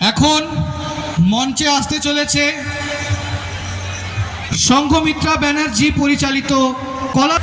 এখন মঞ্চে আসতে চলেছে সংঘমিত্রা ব্যানার্জি পরিচালিত কলা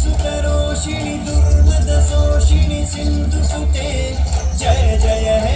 सुतरोषिणि दुर्मदशोषिणि सिन्धुसुते। जय जय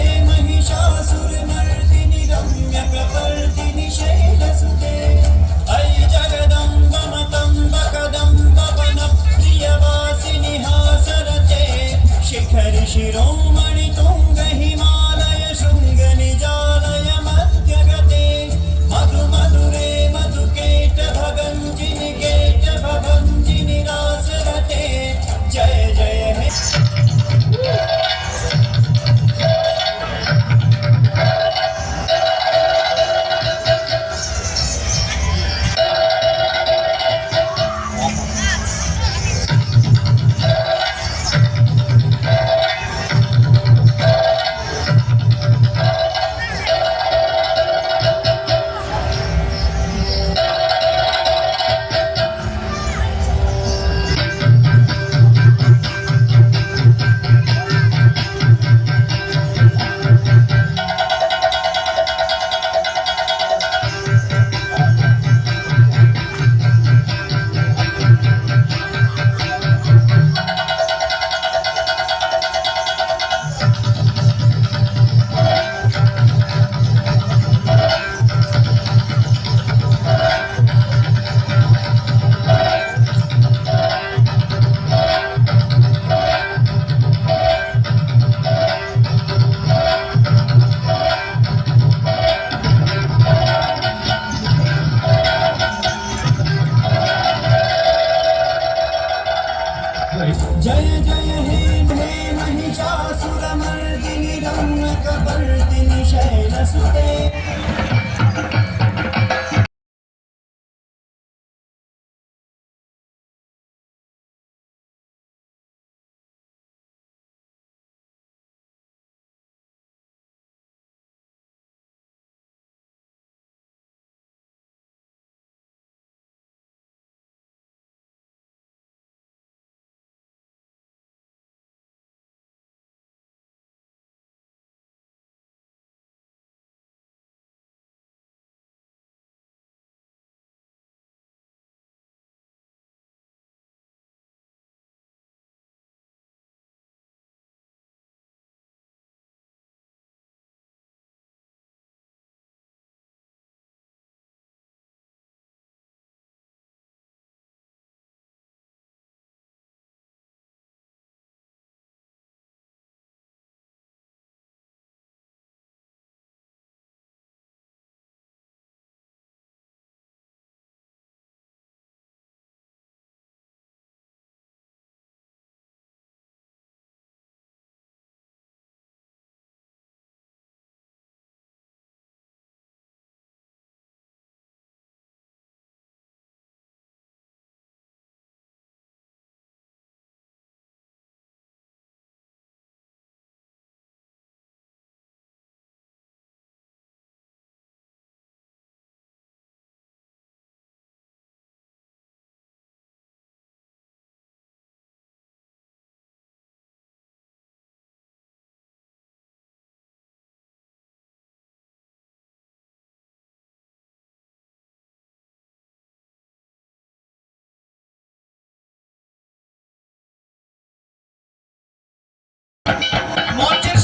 মঞ্চের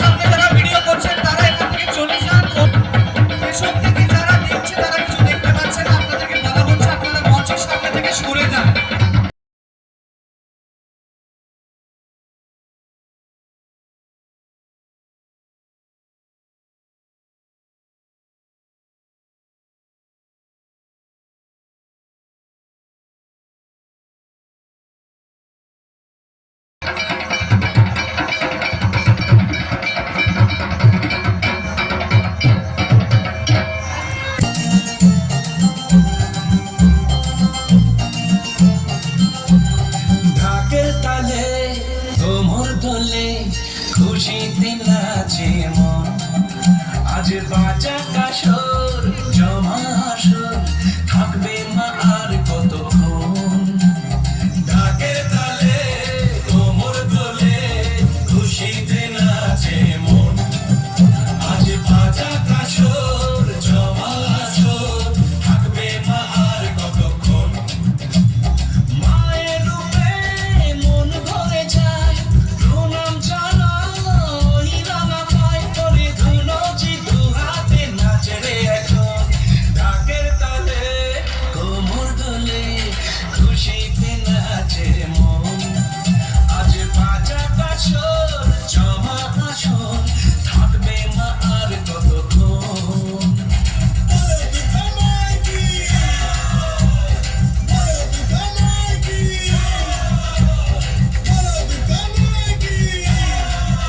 বাঁচা কাশোর